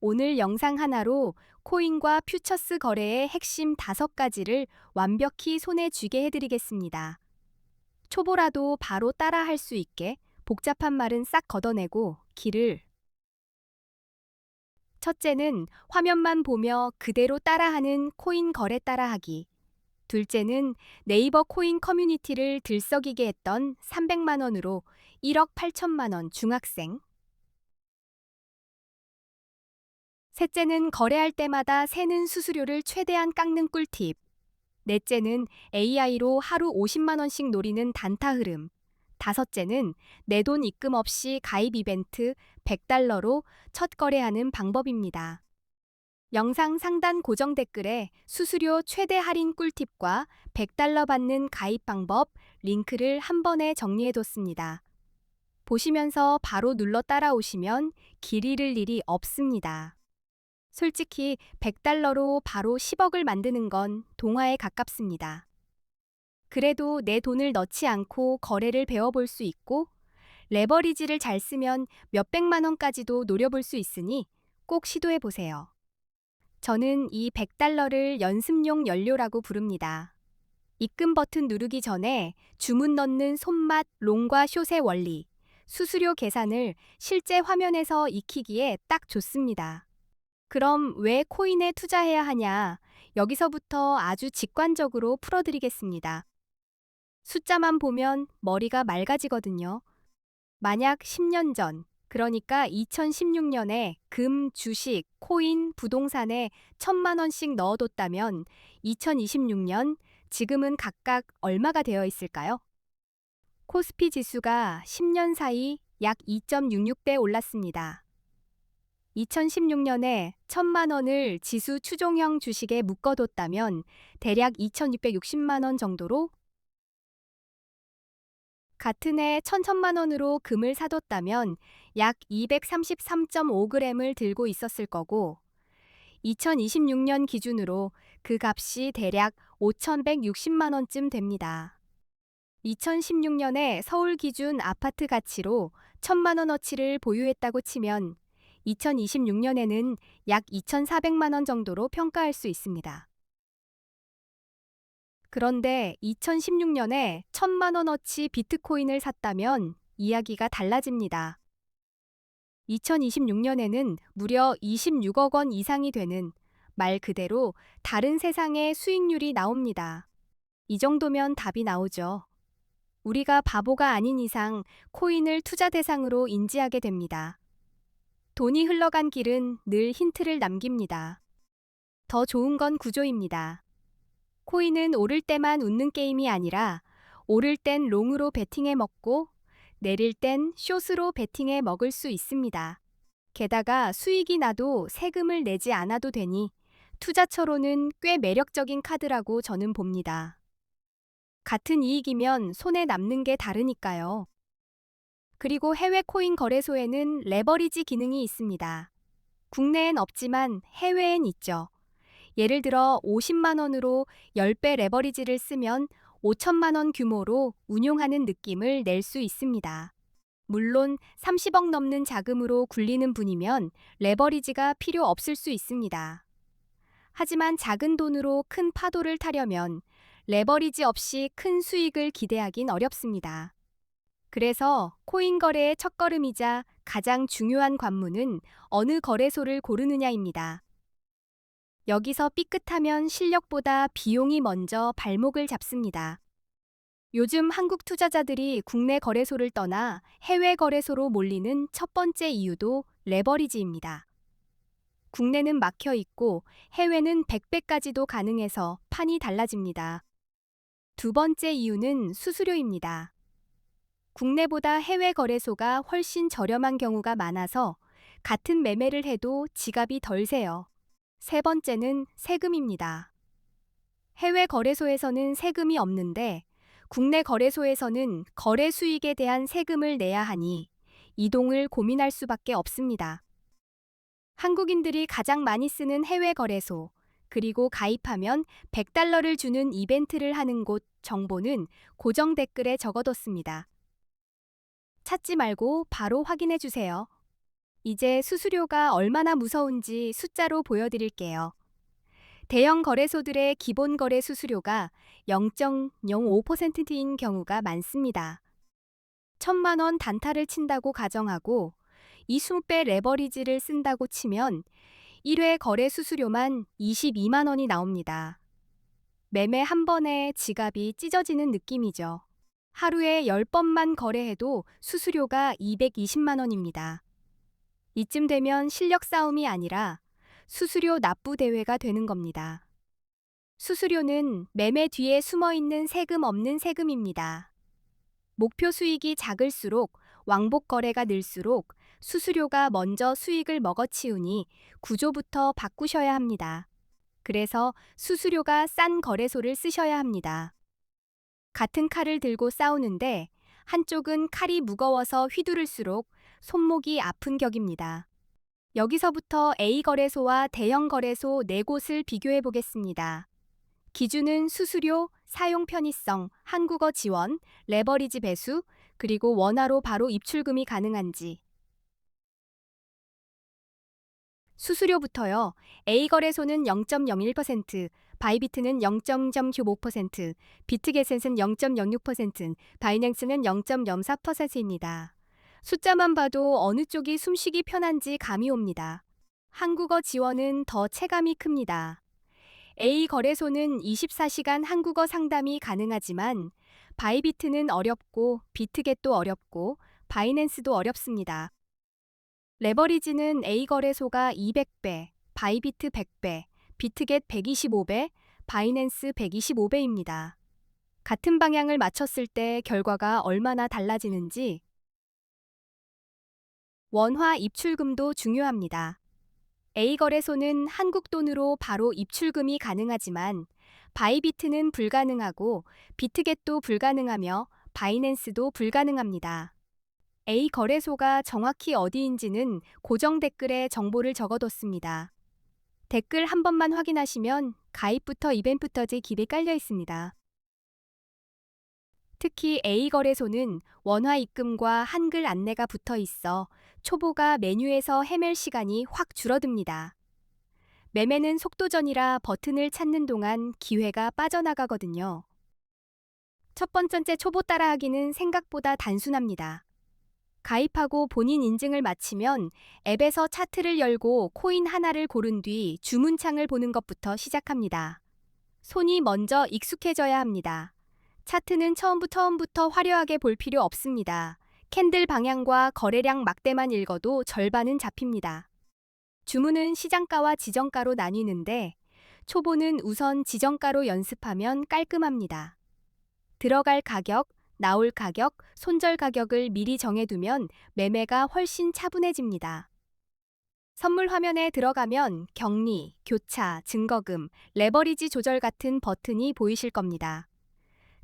오늘 영상 하나로 코인과 퓨처스 거래의 핵심 다섯 가지를 완벽히 손에 쥐게 해드리겠습니다. 초보라도 바로 따라 할 수 있게 복잡한 말은 싹 걷어내고 길을 첫째는 화면만 보며 그대로 따라하는 코인 거래 따라하기. 둘째는 네이버 코인 커뮤니티를 들썩이게 했던 300만 원으로 1억 8천만 원 중학생. 셋째는 거래할 때마다 새는 수수료를 최대한 깎는 꿀팁. 넷째는 AI로 하루 50만 원씩 노리는 단타 흐름. 다섯째는 내 돈 입금 없이 가입 이벤트 100달러로 첫 거래하는 방법입니다. 영상 상단 고정 댓글에 수수료 최대 할인 꿀팁과 100달러 받는 가입 방법 링크를 한 번에 정리해뒀습니다. 보시면서 바로 눌러 따라오시면 길 잃을 일이 없습니다. 솔직히 100달러로 바로 10억을 만드는 건 동화에 가깝습니다. 그래도 내 돈을 넣지 않고 거래를 배워볼 수 있고 레버리지를 잘 쓰면 몇백만 원까지도 노려볼 수 있으니 꼭 시도해 보세요. 저는 이 100달러를 연습용 연료라고 부릅니다. 입금 버튼 누르기 전에 주문 넣는 손맛, 롱과 숏의 원리, 수수료 계산을 실제 화면에서 익히기에 딱 좋습니다. 그럼 왜 코인에 투자해야 하냐? 여기서부터 아주 직관적으로 풀어드리겠습니다. 숫자만 보면 머리가 맑아지거든요. 만약 10년 전, 그러니까 2016년에 금, 주식, 코인, 부동산에 천만 원씩 넣어뒀다면 2026년 지금은 각각 얼마가 되어 있을까요? 코스피 지수가 10년 사이 약 2.66배 올랐습니다. 2016년에 천만 원을 지수 추종형 주식에 묶어뒀다면 대략 2,660만 원 정도로 같은 해 천천만 원으로 금을 사뒀다면 약 233.5g을 들고 있었을 거고 2026년 기준으로 그 값이 대략 5,160만 원쯤 됩니다. 2016년에 서울 기준 아파트 가치로 천만 원어치를 보유했다고 치면 2026년에는 약 2,400만 원 정도로 평가할 수 있습니다. 그런데 2016년에 천만 원어치 비트코인을 샀다면 이야기가 달라집니다. 2026년에는 무려 26억 원 이상이 되는 말 그대로 다른 세상의 수익률이 나옵니다. 이 정도면 답이 나오죠. 우리가 바보가 아닌 이상 코인을 투자 대상으로 인지하게 됩니다. 돈이 흘러간 길은 늘 힌트를 남깁니다. 더 좋은 건 구조입니다. 코인은 오를 때만 웃는 게임이 아니라 오를 땐 롱으로 베팅해 먹고 내릴 땐 숏으로 베팅해 먹을 수 있습니다. 게다가 수익이 나도 세금을 내지 않아도 되니 투자처로는 꽤 매력적인 카드라고 저는 봅니다. 같은 이익이면 손에 남는 게 다르니까요. 그리고 해외 코인 거래소에는 레버리지 기능이 있습니다. 국내엔 없지만 해외엔 있죠. 예를 들어 50만 원으로 10배 레버리지를 쓰면 5천만 원 규모로 운용하는 느낌을 낼 수 있습니다. 물론 30억 넘는 자금으로 굴리는 분이면 레버리지가 필요 없을 수 있습니다. 하지만 작은 돈으로 큰 파도를 타려면 레버리지 없이 큰 수익을 기대하긴 어렵습니다. 그래서 코인 거래의 첫걸음이자 가장 중요한 관문은 어느 거래소를 고르느냐입니다. 여기서 삐끗하면 실력보다 비용이 먼저 발목을 잡습니다. 요즘 한국 투자자들이 국내 거래소를 떠나 해외 거래소로 몰리는 첫 번째 이유도 레버리지입니다. 국내는 막혀 있고 해외는 100배까지도 가능해서 판이 달라집니다. 두 번째 이유는 수수료입니다. 국내보다 해외 거래소가 훨씬 저렴한 경우가 많아서 같은 매매를 해도 지갑이 덜 세요. 세 번째는 세금입니다. 해외 거래소에서는 세금이 없는데 국내 거래소에서는 거래 수익에 대한 세금을 내야 하니 이동을 고민할 수밖에 없습니다. 한국인들이 가장 많이 쓰는 해외 거래소, 그리고 가입하면 100달러를 주는 이벤트를 하는 곳 정보는 고정 댓글에 적어뒀습니다. 찾지 말고 바로 확인해 주세요. 이제 수수료가 얼마나 무서운지 숫자로 보여드릴게요. 대형 거래소들의 기본 거래 수수료가 0.05%인 경우가 많습니다. 천만 원 단타를 친다고 가정하고 20배 레버리지를 쓴다고 치면 1회 거래 수수료만 22만 원이 나옵니다. 매매 한 번에 지갑이 찢어지는 느낌이죠. 하루에 10번만 거래해도 수수료가 220만 원입니다. 이쯤 되면 실력 싸움이 아니라 수수료 납부 대회가 되는 겁니다. 수수료는 매매 뒤에 숨어 있는 세금 없는 세금입니다. 목표 수익이 작을수록 왕복 거래가 늘수록 수수료가 먼저 수익을 먹어치우니 구조부터 바꾸셔야 합니다. 그래서 수수료가 싼 거래소를 쓰셔야 합니다. 같은 칼을 들고 싸우는데 한쪽은 칼이 무거워서 휘두를수록 손목이 아픈 격입니다. 여기서부터 A 거래소와 대형 거래소 네 곳을 비교해 보겠습니다. 기준은 수수료, 사용 편의성, 한국어 지원, 레버리지 배수, 그리고 원화로 바로 입출금이 가능한지. 수수료부터요. A 거래소는 0.01%, 바이비트는 0.05%, 비트겟셋은 0.06%, 바이낸스는 0.04%입니다. 숫자만 봐도 어느 쪽이 숨쉬기 편한지 감이 옵니다. 한국어 지원은 더 체감이 큽니다. A 거래소는 24시간 한국어 상담이 가능하지만 바이비트는 어렵고 비트겟도 어렵고 바이낸스도 어렵습니다. 레버리지는 A 거래소가 200배, 바이비트 100배, 비트겟 125배, 바이낸스 125배입니다. 같은 방향을 맞췄을 때 결과가 얼마나 달라지는지 원화 입출금도 중요합니다. A 거래소는 한국 돈으로 바로 입출금이 가능하지만 바이비트는 불가능하고 비트겟도 불가능하며 바이낸스도 불가능합니다. A 거래소가 정확히 어디인지는 고정 댓글에 정보를 적어뒀습니다. 댓글 한 번만 확인하시면 가입부터 이벤트까지 기대 깔려 있습니다. 특히 A 거래소는 원화 입금과 한글 안내가 붙어 있어 초보가 메뉴에서 헤맬 시간이 확 줄어듭니다. 매매는 속도전이라 버튼을 찾는 동안 기회가 빠져나가거든요. 첫 번째 초보 따라하기는 생각보다 단순합니다. 가입하고 본인 인증을 마치면 앱에서 차트를 열고 코인 하나를 고른 뒤 주문창을 보는 것부터 시작합니다. 손이 먼저 익숙해져야 합니다. 차트는 처음부터 처음부터 화려하게 볼 필요 없습니다. 캔들 방향과 거래량 막대만 읽어도 절반은 잡힙니다. 주문은 시장가와 지정가로 나뉘는데 초보는 우선 지정가로 연습하면 깔끔합니다. 들어갈 가격, 나올 가격, 손절 가격을 미리 정해두면 매매가 훨씬 차분해집니다. 선물 화면에 들어가면 격리, 교차, 증거금, 레버리지 조절 같은 버튼이 보이실 겁니다.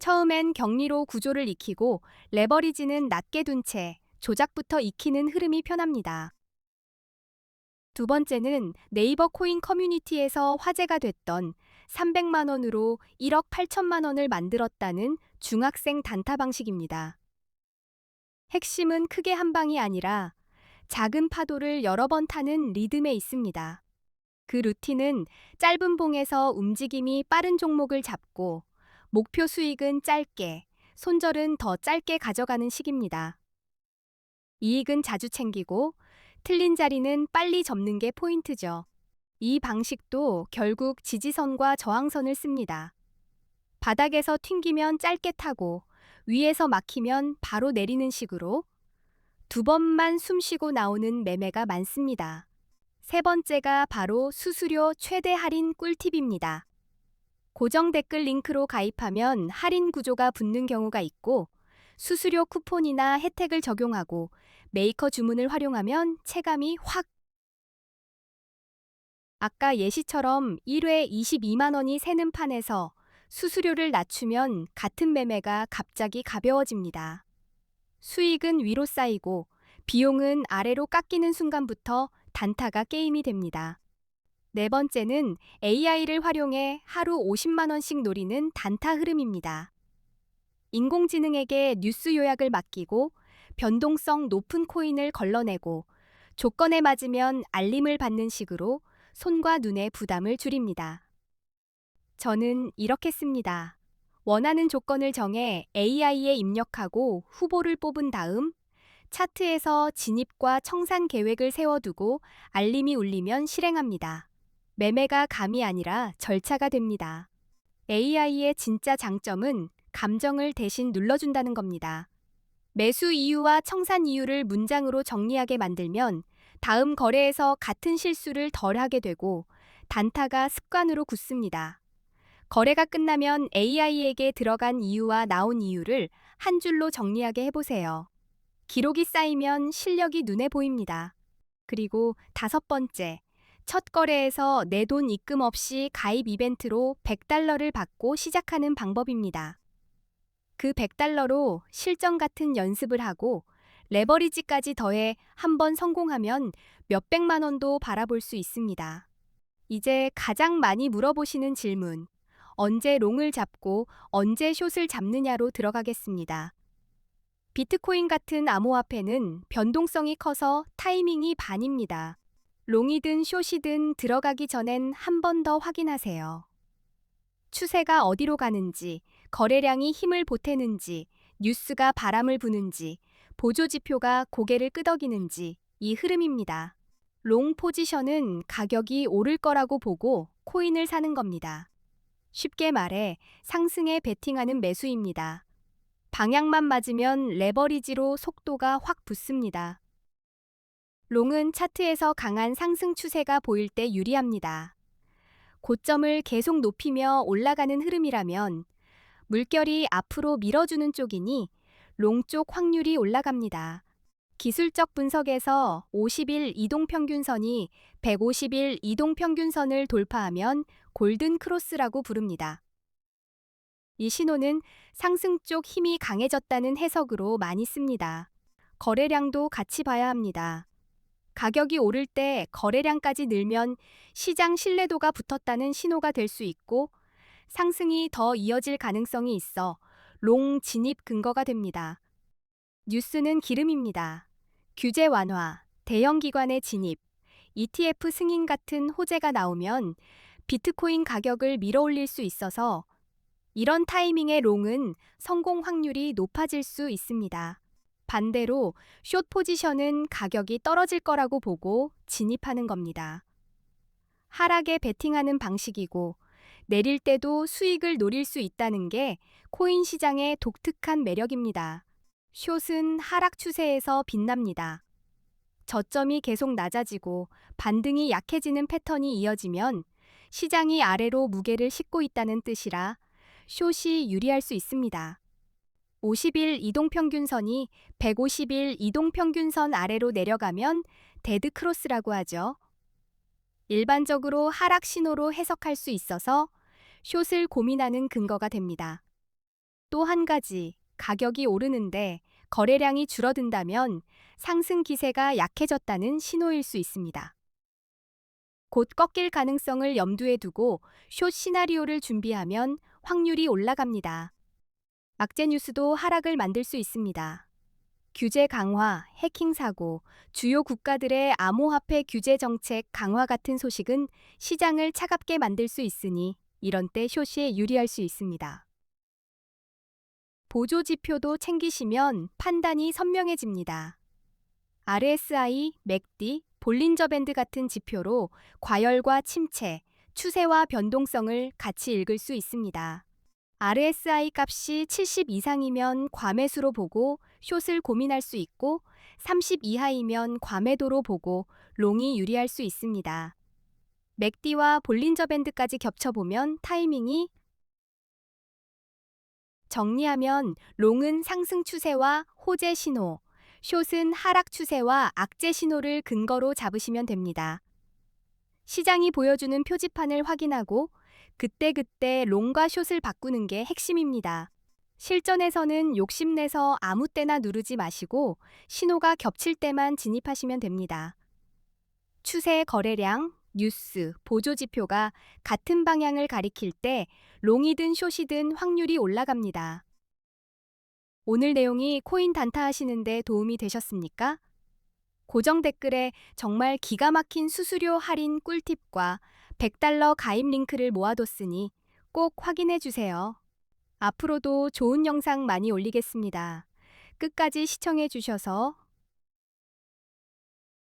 처음엔 격리로 구조를 익히고 레버리지는 낮게 둔 채 조작부터 익히는 흐름이 편합니다. 두 번째는 네이버 코인 커뮤니티에서 화제가 됐던 300만 원으로 1억 8천만 원을 만들었다는 중학생 단타 방식입니다. 핵심은 크게 한 방이 아니라 작은 파도를 여러 번 타는 리듬에 있습니다. 그 루틴은 짧은 봉에서 움직임이 빠른 종목을 잡고 목표 수익은 짧게, 손절은 더 짧게 가져가는 식입니다. 이익은 자주 챙기고 틀린 자리는 빨리 접는 게 포인트죠. 이 방식도 결국 지지선과 저항선을 씁니다. 바닥에서 튕기면 짧게 타고 위에서 막히면 바로 내리는 식으로 두 번만 숨 쉬고 나오는 매매가 많습니다. 세 번째가 바로 수수료 최대 할인 꿀팁입니다. 고정 댓글 링크로 가입하면 할인 구조가 붙는 경우가 있고 수수료 쿠폰이나 혜택을 적용하고 메이커 주문을 활용하면 체감이 확 아까 예시처럼 1회 22만 원이 새는 판에서 수수료를 낮추면 같은 매매가 갑자기 가벼워집니다. 수익은 위로 쌓이고 비용은 아래로 깎이는 순간부터 단타가 게임이 됩니다. 네 번째는 AI를 활용해 하루 50만 원씩 노리는 단타 흐름입니다. 인공지능에게 뉴스 요약을 맡기고 변동성 높은 코인을 걸러내고 조건에 맞으면 알림을 받는 식으로 손과 눈의 부담을 줄입니다. 저는 이렇게 씁니다. 원하는 조건을 정해 AI에 입력하고 후보를 뽑은 다음 차트에서 진입과 청산 계획을 세워두고 알림이 울리면 실행합니다. 매매가 감이 아니라 절차가 됩니다. AI의 진짜 장점은 감정을 대신 눌러준다는 겁니다. 매수 이유와 청산 이유를 문장으로 정리하게 만들면 다음 거래에서 같은 실수를 덜 하게 되고 단타가 습관으로 굳습니다. 거래가 끝나면 AI에게 들어간 이유와 나온 이유를 한 줄로 정리하게 해보세요. 기록이 쌓이면 실력이 눈에 보입니다. 그리고 다섯 번째, 첫 거래에서 내 돈 입금 없이 가입 이벤트로 100달러를 받고 시작하는 방법입니다. 그 100달러로 실전 같은 연습을 하고 레버리지까지 더해 한 번 성공하면 몇백만 원도 바라볼 수 있습니다. 이제 가장 많이 물어보시는 질문. 언제 롱을 잡고 언제 숏을 잡느냐로 들어가겠습니다. 비트코인 같은 암호화폐는 변동성이 커서 타이밍이 반입니다. 롱이든 숏이든 들어가기 전엔 한 번 더 확인하세요. 추세가 어디로 가는지, 거래량이 힘을 보태는지, 뉴스가 바람을 부는지, 보조 지표가 고개를 끄덕이는지 이 흐름입니다. 롱 포지션은 가격이 오를 거라고 보고 코인을 사는 겁니다. 쉽게 말해 상승에 베팅하는 매수입니다. 방향만 맞으면 레버리지로 속도가 확 붙습니다. 롱은 차트에서 강한 상승 추세가 보일 때 유리합니다. 고점을 계속 높이며 올라가는 흐름이라면 물결이 앞으로 밀어주는 쪽이니 롱 쪽 확률이 올라갑니다. 기술적 분석에서 50일 이동평균선이 150일 이동평균선을 돌파하면 골든 크로스라고 부릅니다. 이 신호는 상승 쪽 힘이 강해졌다는 해석으로 많이 씁니다. 거래량도 같이 봐야 합니다. 가격이 오를 때 거래량까지 늘면 시장 신뢰도가 붙었다는 신호가 될 수 있고 상승이 더 이어질 가능성이 있어 롱 진입 근거가 됩니다. 뉴스는 기름입니다. 규제 완화, 대형 기관의 진입, ETF 승인 같은 호재가 나오면 비트코인 가격을 밀어올릴 수 있어서 이런 타이밍의 롱은 성공 확률이 높아질 수 있습니다. 반대로 숏 포지션은 가격이 떨어질 거라고 보고 진입하는 겁니다. 하락에 베팅하는 방식이고 내릴 때도 수익을 노릴 수 있다는 게 코인 시장의 독특한 매력입니다. 숏은 하락 추세에서 빛납니다. 저점이 계속 낮아지고 반등이 약해지는 패턴이 이어지면 시장이 아래로 무게를 싣고 있다는 뜻이라 숏이 유리할 수 있습니다. 50일 이동평균선이 150일 이동평균선 아래로 내려가면 데드크로스라고 하죠. 일반적으로 하락 신호로 해석할 수 있어서 숏을 고민하는 근거가 됩니다. 또 한 가지, 가격이 오르는데 거래량이 줄어든다면 상승 기세가 약해졌다는 신호일 수 있습니다. 곧 꺾일 가능성을 염두에 두고 숏 시나리오를 준비하면 확률이 올라갑니다. 악재 뉴스도 하락을 만들 수 있습니다. 규제 강화, 해킹 사고, 주요 국가들의 암호화폐 규제 정책 강화 같은 소식은 시장을 차갑게 만들 수 있으니 이런 때 숏이 유리할 수 있습니다. 보조 지표도 챙기시면 판단이 선명해집니다. RSI, 맥디, 볼린저 밴드 같은 지표로 과열과 침체, 추세와 변동성을 같이 읽을 수 있습니다. RSI 값이 70 이상이면 과매수로 보고 숏을 고민할 수 있고 30 이하이면 과매도로 보고 롱이 유리할 수 있습니다. 맥디와 볼린저 밴드까지 겹쳐보면 타이밍이 정리하면 롱은 상승 추세와 호재 신호, 숏은 하락 추세와 악재 신호를 근거로 잡으시면 됩니다. 시장이 보여주는 표지판을 확인하고 그때그때 롱과 숏을 바꾸는 게 핵심입니다. 실전에서는 욕심내서 아무 때나 누르지 마시고 신호가 겹칠 때만 진입하시면 됩니다. 추세 거래량, 뉴스, 보조 지표가 같은 방향을 가리킬 때 롱이든 숏이든 확률이 올라갑니다. 오늘 내용이 코인 단타 하시는데 도움이 되셨습니까? 고정 댓글에 정말 기가 막힌 수수료 할인 꿀팁과 100달러 가입 링크를 모아뒀으니 꼭 확인해 주세요. 앞으로도 좋은 영상 많이 올리겠습니다. 끝까지 시청해 주셔서